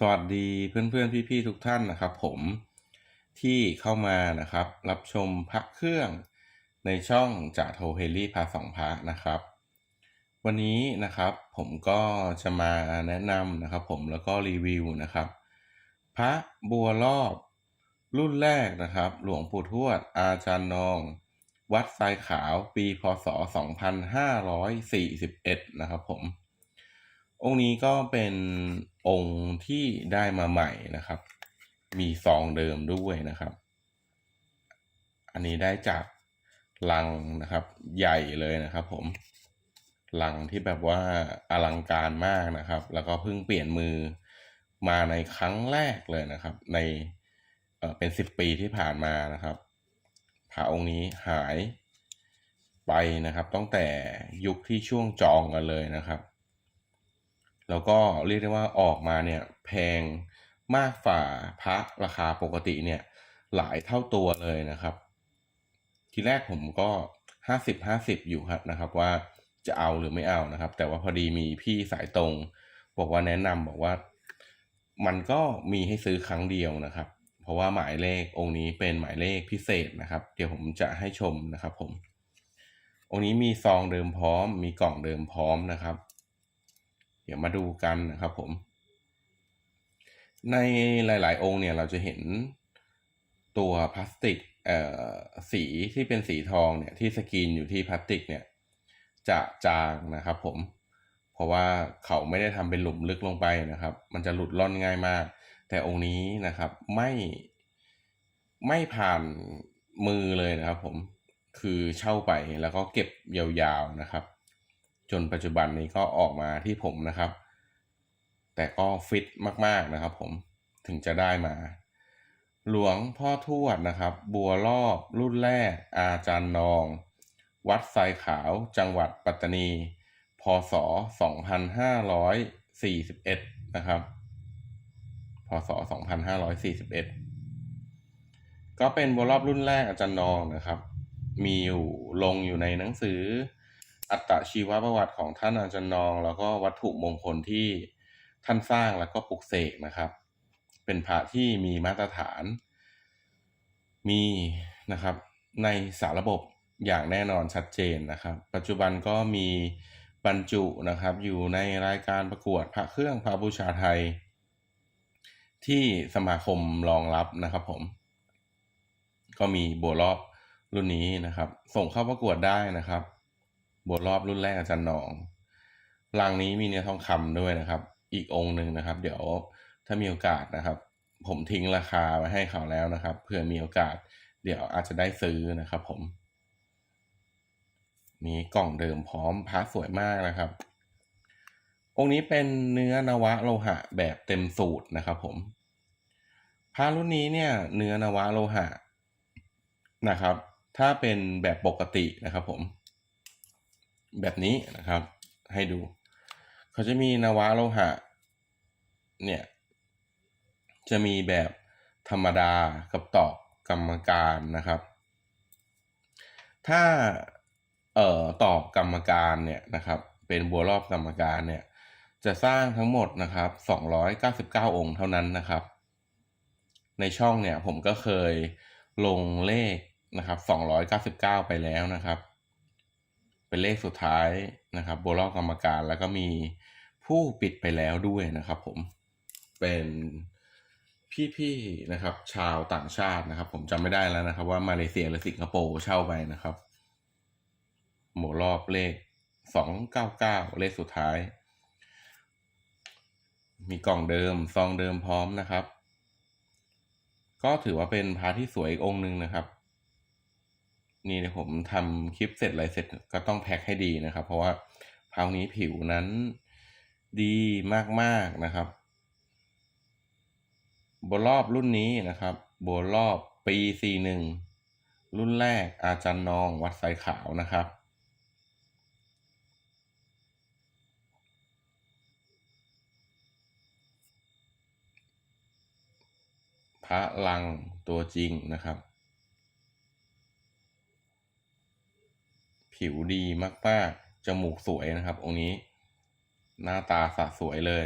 สวัสดีเพื่อนๆ พี่ๆ ทุกท่านนะครับ ผมที่เข้ามานะครับ รับชมพระเครื่องในช่องจ่าโทเฮลี่พาสองพระนะครับ วันนี้นะครับผมก็จะมาแนะนำนะครับ ผมแล้วก็รีวิวนะครับ พระบัวรอบรุ่นแรกนะครับ หลวงปู่ทวดอาจารย์นอง วัดทรายขาวปีพศ 2541 นะครับผม องค์นี้ก็เป็นองค์ที่ได้มาใหม่นะครับ มีซองเดิมด้วยนะครับ อันนี้ได้จากลังนะครับ ใหญ่เลยนะครับ ผมลังที่แบบว่าอลังการมากนะครับ แล้วก็เพิ่งเปลี่ยนมือมาในครั้งแรกเลยนะครับ ในเเป็นสิบปีที่ผ่านมานะครับพระองค์นี้หายไปนะครับตั้งแต่ยุคที่ช่วงจองกันเลยนะครับ แล้วก็เรียกได้ว่าออกมาเนี่ยแพงมากฝ่าพระราคาปกติเนี่ยหลายเท่าตัวเลยนะครับ ทีแรกผมก็ห้าสิบห้าสิบอยู่ครับนะครับ ว่าจะเอาหรือไม่เอานะครับ แต่ว่าพอดีมีพี่สายตรง บอกว่าแนะนำบอกว่า มันก็มีให้ซื้อครั้งเดียวนะครับ เพราะว่าหมายเลของค์นี้เป็นหมายเลขพิเศษนะครับ เดี๋ยวผมจะให้ชมนะครับ ผม องค์นี้มีซองเดิมพร้อม มีกล่องเดิมพร้อมนะครับ เดี๋ยวมาดูกันนะครับผม ในหลาย ๆ องค์เนี่ยเราจะเห็นตัวพลาสติกเอ่อสีที่เป็นสีทองเนี่ยที่สกรีนอยู่ที่พลาสติกเนี่ยจะจางนะครับผม เพราะว่าเขาไม่ได้ทำเป็นหลุมลึกลงไปนะครับ มันจะหลุดล่อนง่ายมาก แต่องค์นี้นะครับไม่ไม่ผ่านมือเลยนะครับผมคือเช่าไปแล้วก็เก็บยาวๆนะครับ จนปัจจุบันนี้ก็ออกมาที่ผมนะครับ แต่ก็ฟิตมากๆนะครับผมถึงจะได้มา หลวงพ่อทวดนะครับ บัวรอบรุ่นแรก อาจารย์นอง วัดทรายขาวจังหวัดปัตตานี พศ 2541 นะครับพศ 2541 ก็เป็นบัวรอบรุ่นแรกอาจารย์นองนะครับ มีอยู่ลงอยู่ในหนังสือ อัตชีวประวัติของท่านอาจารย์นอง แล้วก็วัตถุมงคลที่ท่านสร้างแล้วก็ปลุกเสกนะครับ เป็นพระที่มีมาตรฐานมีนะครับในสารระบบอย่างแน่นอนชัดเจนนะครับ ปัจจุบันก็มีบรรจุนะครับ อยู่ในรายการประกวดพระเครื่องพระบูชาไทย ที่สมาคมรองรับนะครับผม ก็มีบัวรอบรุ่นนี้นะครับ ส่งเข้าประกวดได้นะครับ บัวรอบรุ่นแรกอาจารย์หนองรางนี้มีเนื้อทองคำด้วยนะครับ อีกองค์หนึ่งนะครับ เดี๋ยวถ้ามีโอกาสนะครับ ผมทิ้งราคาไว้ให้เขาแล้วนะครับเผื่อมีโอกาส เดี๋ยวอาจจะได้ซื้อนะครับ ผม นี่กล่องเดิมพร้อมพระสวยมากนะครับองค์นี้เป็นเนื้อนวะโลหะแบบเต็มสูตรนะครับ ผมพระรุ่นนี้เนี่ย เนื้อนวะโลหะนะครับ ถ้าเป็นแบบปกตินะครับ ผม แบบนี้นะครับ ให้ดู เขาจะมีนวะโลหะ เนี่ย จะมีแบบธรรมดากับตอกกรรมการนะครับ ถ้าเอ่อตอกกรรมการเนี่ยนะครับ เป็นบัวรอบกรรมการเนี่ย จะสร้างทั้งหมดนะครับ299 องค์เท่านั้นนะครับ ในช่องเนี่ยผมก็เคยลงเลขนะครับ299 ไปแล้วนะครับ เป็นเลขสุดท้ายนะครับบัวรอบกรรมการแล้วก็มีผู้ปิดไปแล้วด้วยนะครับผมเป็นพี่ๆนะครับ ชาวต่างชาตินะครับ ผมจำไม่ได้แล้วนะครับ ว่ามาเลเซียหรือสิงคโปร์เช่าไปนะครับหมวรอบเลขสองเก้าเก้าเลขสุดท้าย มีกล่องเดิมซองเดิมพร้อมนะครับ ก็ถือว่าเป็นพาที่สวยอีกองค์หนึ่งนะครับ นี่เนี่ยผมทำคลิปเสร็จอะไรเสร็จก็ต้องแพ็คให้ดีนะครับ เพราะว่าพาวนี้ผิวนั้นดีมากๆนะครับบรอบรุ่นนี้นะครับบรอบปี 41 รุ่นแรกอาจารย์นองวัดสายขาวนะครับ พระลังตัวจริงนะครับ ผิวดีมากๆ จมูกสวยนะครับ องค์นี้ หน้าตาสะสวยเลย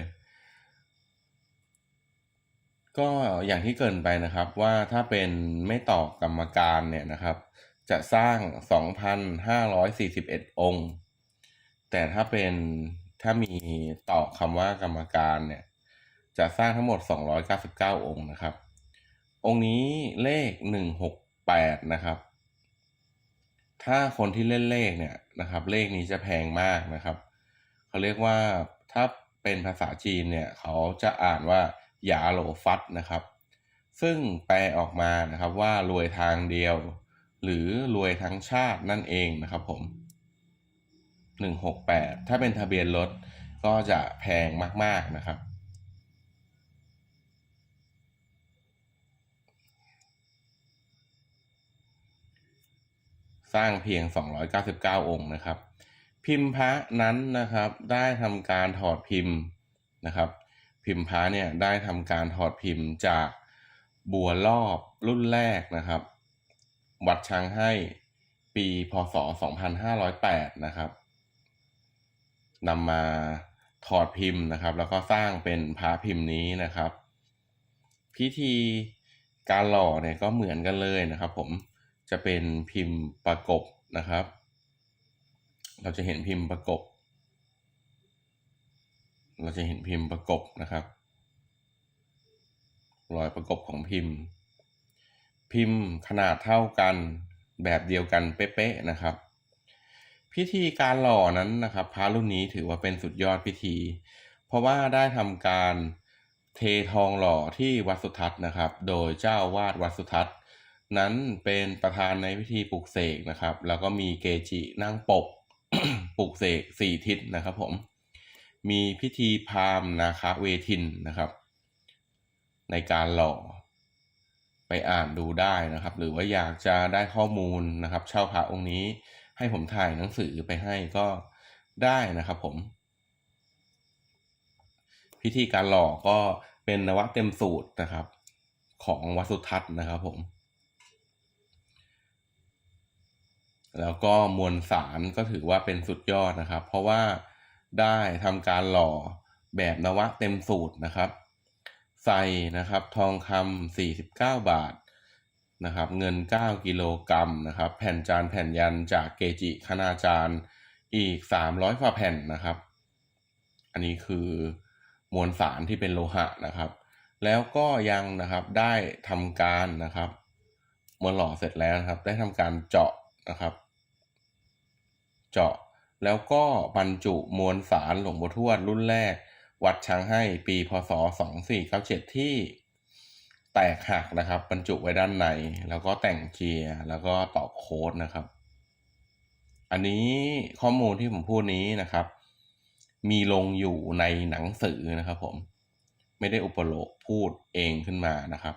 ก็อย่างที่เกินไปนะครับว่าถ้าเป็นไม่ต่อกรรมการเนี่ยนะครับ จะสร้าง 2,541 องค์ แต่ถ้าเป็นถ้ามีต่อคำว่ากรรมการเนี่ยจะสร้างทั้งหมด 299 องค์นะครับ องค์นี้เลข 168 นะครับ ถ้าคนที่เล่นเลขเนี่ยนะครับเลขนี้จะแพงมากนะครับเขาเรียกว่าถ้าเป็นภาษาจีนเนี่ยเขาจะอ่านว่าหยาโหลฟัดนะครับ ซึ่งแปลออกมานะครับว่ารวยทางเดียว หรือรวยทั้งชาตินั่นเองนะครับผม 168 ถ้าเป็นทะเบียนรถก็จะแพงมากๆนะครับ สร้างเพียง 299 องค์นะครับ พิมพ์พระนั้นนะครับได้ทำการถอดพิมพ์นะครับ พิมพ์พระเนี่ยได้ทำการถอดพิมพ์จากบัวรอบรุ่นแรกนะครับ วัดช้างให้ปีพศ 2508 นะครับนำมาถอดพิมพ์นะครับ แล้วก็สร้างเป็นพระพิมพ์นี้นะครับ พิธีการหล่อเนี่ยก็เหมือนกันเลยนะครับผม จะเป็นพิมพ์ประกบนะครับ เราจะเห็นพิมพ์ประกบ เราจะเห็นพิมพ์ประกบนะครับรอยประกบของพิมพ์ พิมพ์ขนาดเท่ากันแบบเดียวกันเป๊ะๆนะครับ พิธีการหล่อนั้นนะครับพระรุ่นนี้ถือว่าเป็นสุดยอดพิธี เพราะว่าได้ทำการเททองหล่อที่วัดสุทัศน์นะครับ โดยเจ้าวาดวัดสุทัศน์ นั้นเป็นประธานในพิธีปลุกเสกนะครับ แล้วก็มีเกจินั่งปกปลุกเสกสี่ทิศนะครับผม มีพิธีพราหมณ์นาคเวทินนะครับ ในการหล่อไปอ่านดูได้นะครับ หรือว่าอยากจะได้ข้อมูลนะครับเช่าพระองค์นี้ให้ผมถ่ายหนังสือไปให้ก็ได้นะครับผม พิธีการหล่อก็เป็นนวะเต็มสูตรนะครับ ของวัสุทัศน์นะครับผม แล้วก็มวลสารก็ถือว่าเป็นสุดยอดนะครับ เพราะว่าได้ทำการหล่อแบบนวะเต็มสูตรนะครับ ใส่นะครับทองคำ49 บาทนะครับ เงิน 9 กิโลกรัมนะครับ แผ่นจานแผ่นยันจากเกจิคณาจารย์อีก 300กว่าแผ่นนะครับ อันนี้คือมวลสารที่เป็นโลหะนะครับ แล้วก็ยังนะครับได้ทำการนะครับมื่อหล่อเสร็จแล้วนะครับ ได้ทำการเจาะนะครับ เจาะ แล้วก็บรรจุมวลสารหลวงปู่ทวดรุ่นแรก วัดช้างให้ปีพศ 2497 ที่แตกหักนะครับ บรรจุไว้ด้านใน แล้วก็แต่งเกียร์แล้วก็ต่อโค้ดนะครับ อันนี้ข้อมูลที่ผมพูดนี้นะครับ มีลงอยู่ในหนังสือนะครับผมไม่ได้อุปโลกพูดเองขึ้นมานะครับ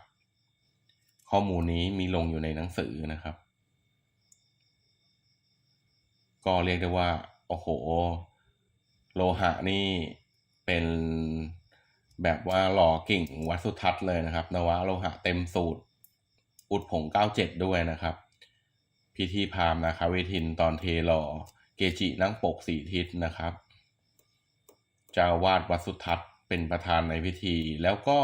ข้อมูลนี้มีลงอยู่ในหนังสือนะครับ ก็เรียกได้ว่า โอ้โห โลหะนี่เป็นแบบว่าหล่อกิ่งวัสุทัศน์เลยนะครับนวะโลหะเต็มสูตร อุดผง 97 ด้วยนะครับ พิธีพามนะครับเวทินตอนเทหล่อเกจินั่งปกสีทิศนะครับเจ้าวาดวัสุทัศน์เป็นประธานในพิธี แล้วก็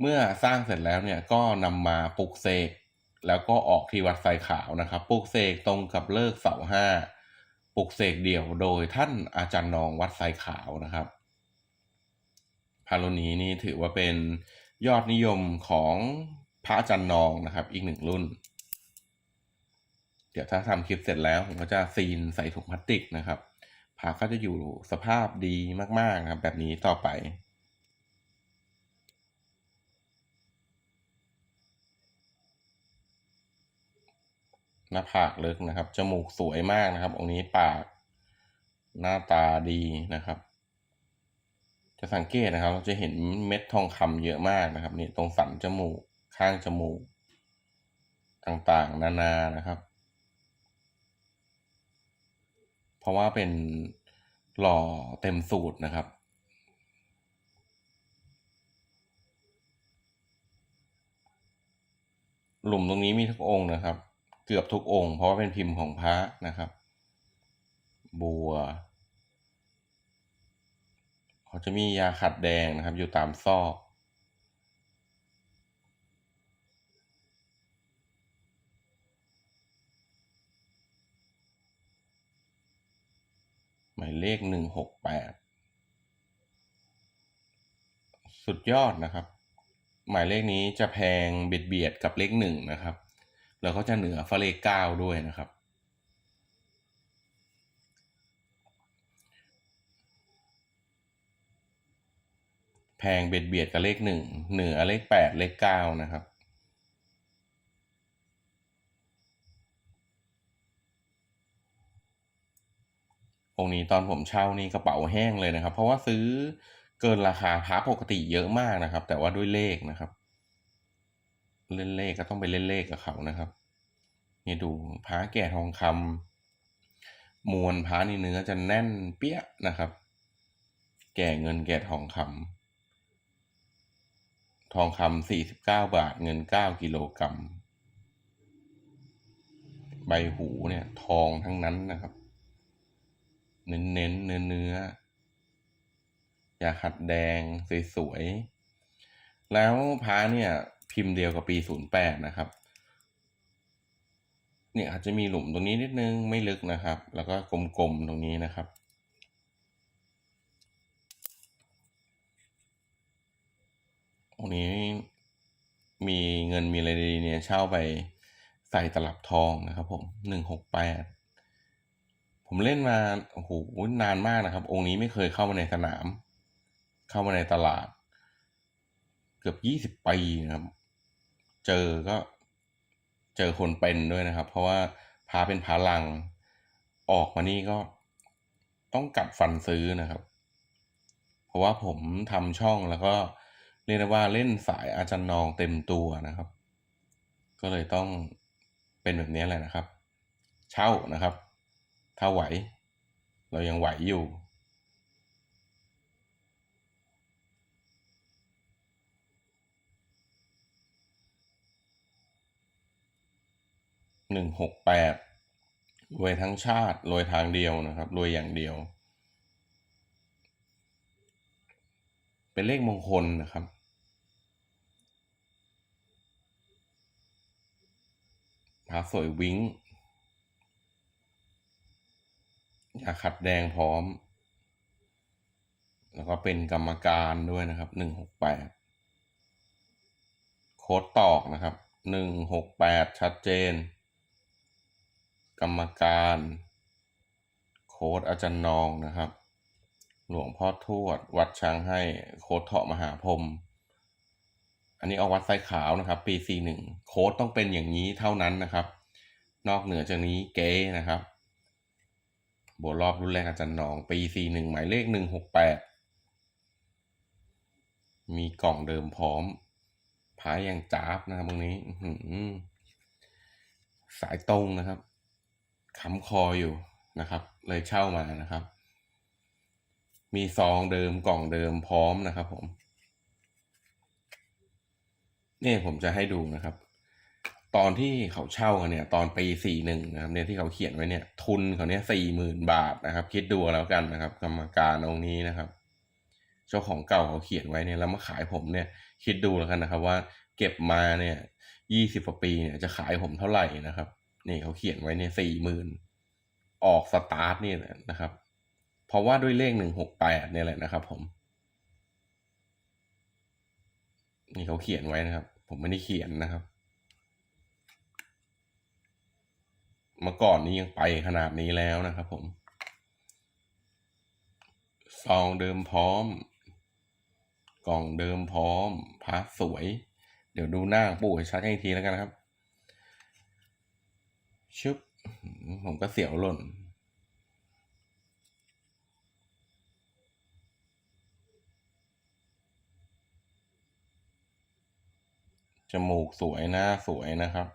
เมื่อสร้างเสร็จแล้วเนี่ยก็นำมาปลุกเสกแล้วก็ออกที่วัดไฟขาวนะครับ ปลุกเสกตรงกับเลิกเสาห้า ปลุกเสกเดี่ยวโดยท่านอาจารย์นองวัดไซขาวนะครับพาโลนี้นี่ถือว่าเป็นยอดนิยมของพระอาจารย์นองนะครับ อีกหนึ่งรุ่น เดี๋ยวถ้าทำคลิปเสร็จแล้วผมก็จะซีนใส่ถุงพลาสติกนะครับพระก็จะอยู่สภาพดีมากๆนะครับ แบบนี้ต่อไป หน้าผากเลิกนะครับ จมูกสวยมากนะครับ องค์นี้ปากหน้าตาดีนะครับ จะสังเกตนะครับ เราจะเห็นเม็ดทองคำเยอะมากนะครับนี่ตรงสันจมูกข้างจมูก ต่างๆ นานานะครับ เพราะว่าเป็นหล่อเต็มสูตรนะครับหลุมตรงนี้มีทุกองค์นะครับ เกือบทุกองค์ เพราะว่าเป็นพิมพ์ของพระนะครับ บัวเขาจะมียาขัดแดงนะครับ อยู่ตามซอกหมายเลขหนึ่งหกแปดสุดยอดนะครับ หมายเลขนี้จะแพงเบียดเบียดกับเลขหนึ่งนะครับ แล้วก็จะเหนือฟาเลขเก้าด้วยนะครับ แพงเบียดเบียดกับเลขหนึ่งเหนือเลขแปดเลขเก้านะครับองนี้ตอนผมเช่านี่กระเป๋าแห้งเลยนะครับ เพราะว่าซื้อเกินราคาพระปกติเยอะมากนะครับ แต่ว่าด้วยเลขนะครับ เล่นเลขก็ต้องไปเล่นเลขกับเขานะครับนี่ดูพระแก่ทองคำมวลพระนี่เนื้อจะแน่นเปี้ยนะครับ แก่เงินแก่ทองคำทองคำสี่สิบเก้าบาทเงินเก้ากิโลกรัมใบหูเนี่ยทองทั้งนั้นนะครับ เน้นเน้นเนื้อเนื้อยาขัดแดงสวยๆแล้วพระเนี่ย พิมพ์เดียวกับปีศูนย์แปดนะครับ เนี่ยอาจจะมีหลุมตรงนี้นิดนึงไม่ลึกนะครับ แล้วก็กลมๆตรงนี้นะครับตรงนี้มีเงินมีอะไรดีเนี่ยเช่าไปใส่ตลับทองนะครับ ผมหนึ่งหกแปดผมเล่นมาโอ้โหนานมากนะครับ องค์นี้ไม่เคยเข้ามาในสนาม เข้ามาในตลาด เกือบยี่สิบปีนะครับ เจอก็เจอคนเป็นด้วยนะครับ เพราะว่าพาเป็นพาลังออกมานี่ก็ต้องกัดฟันซื้อนะครับ เพราะว่าผมทำช่องแล้วก็เรียกได้ว่าเล่นสายอาจารย์นองเต็มตัวนะครับ ก็เลยต้องเป็นแบบนี้แหละนะครับ เช่านะครับ ถ้าไหว เรายังไหวอยู่ หนึ่งหกแปดรวยทั้งชาติรวยทางเดียวนะครับรวยอย่างเดียว เป็นเลขมงคลนะครับพาสวยวิ้งยาขัดแดงพร้อม แล้วก็เป็นกรรมการด้วยนะครับหนึ่งหกแปดโค้ดตอกนะครับหนึ่งหกแปดชัดเจน รรมการ โค้ดอาจารย์นองนะครับ หลวงพ่อทวด วัดช้างให้โค้ดเถาะมหาพรมอันนี้เอาวัดไซขาวนะครับ ปีสี่หนึ่งโค้ดต้องเป็นอย่างนี้เท่านั้นนะครับ นอกเหนือจากนี้เก๊นะครับโบรอบรุ่นแรกอาจารย์นอง ปีสี่หนึ่งหมายเลขหนึ่งหกแปดมีกล่องเดิมพร้อมพายอย่างจ้าบนะครับตรงนี้สายตรงนะครับ ค้ำคออยู่นะครับ เลยเช่ามานะครับ มีซองเดิมกล่องเดิมพร้อมนะครับ ผมนี่ผมจะให้ดูนะครับ ตอนที่เขาเช่ากันเนี่ย ตอนปีสี่หนึ่งนะครับ เนี่ยที่เขาเขียนไว้เนี่ย ทุนเขาเนี่ยสี่หมื่นบาทนะครับ คิดดูแล้วกันนะครับ กรรมการองค์นี้นะครับ เจ้าของเก่าเขาเขียนไว้เนี่ยแล้วมาขายผมเนี่ย คิดดูแล้วกันนะครับ ว่าเก็บมาเนี่ยยี่สิบกว่าปีเนี่ยจะขายผมเท่าไหร่นะครับ นี่เขาเขียนไว้เนี่ยสี่หมื่นออกสตาร์ทนี่นะครับ เพราะว่าด้วยเลขหนึ่งหกแปดเนี่ยแหละนะครับ ผม นี่เขาเขียนไว้นะครับ ผมไม่ได้เขียนนะครับ เมื่อก่อนนี้ยังไปขนาดนี้แล้วนะครับ ผมซองเดิมพร้อม กล่องเดิมพร้อมพาสวย เดี๋ยวดูหน้าปู่ชัดให้ทีแล้วกันนะครับ ชึบ ผมก็เสียวหล่น จมูกสวยหน้าสวยนะครับ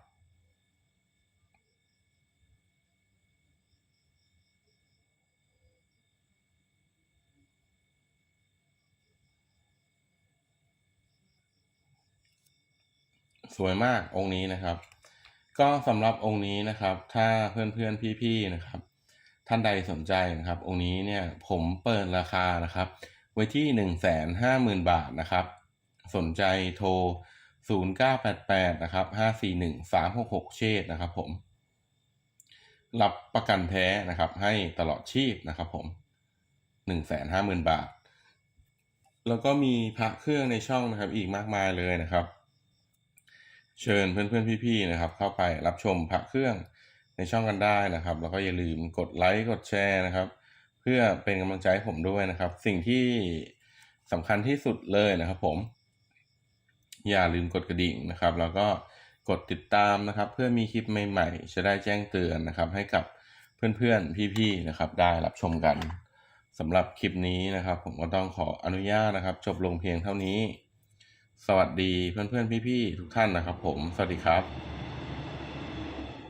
สวยมากองค์นี้นะครับ ก็สำหรับองค์นี้นะครับถ้าเพื่อนเพื่อนพี่ๆนะครับ ท่านใดสนใจนะครับ องค์นี้เนี่ยผมเปิดราคานะครับ ไว้ที่หนึ่งแสนห้าหมื่นบาทนะครับ สนใจโทรศูนย์เก้าแปดแปดนะครับห้าสี่หนึ่งสามหกหกเชษนะครับผม รับประกันแท้นะครับ ให้ตลอดชีพนะครับผมหนึ่งแสนห้าหมื่นบาท แล้วก็มีพระเครื่องในช่องนะครับ อีกมากมายเลยนะครับ เชิญเพื่อนๆพี่ๆนะครับ เข้าไปรับชมพระเครื่องในช่องกันได้นะครับ แล้วก็อย่าลืมกดไลค์กดแชร์นะครับ เพื่อเป็นกำลังใจให้ผมด้วยนะครับ สิ่งที่สำคัญที่สุดเลยนะครับ ผม อย่าลืมกดกระดิ่งนะครับ แล้วก็กดติดตามนะครับ เพื่อมีคลิปใหม่ๆ จะได้แจ้งเตือนนะครับ ให้กับเพื่อนๆพี่ๆนะครับ ได้รับชมกันสำหรับคลิปนี้นะครับ ผมก็ต้องขออนุญาตนะครับ จบลงเพียงเท่านี้ สวัสดีเพื่อนๆพี่ๆทุกท่านนะครับผม สวัสดีครับ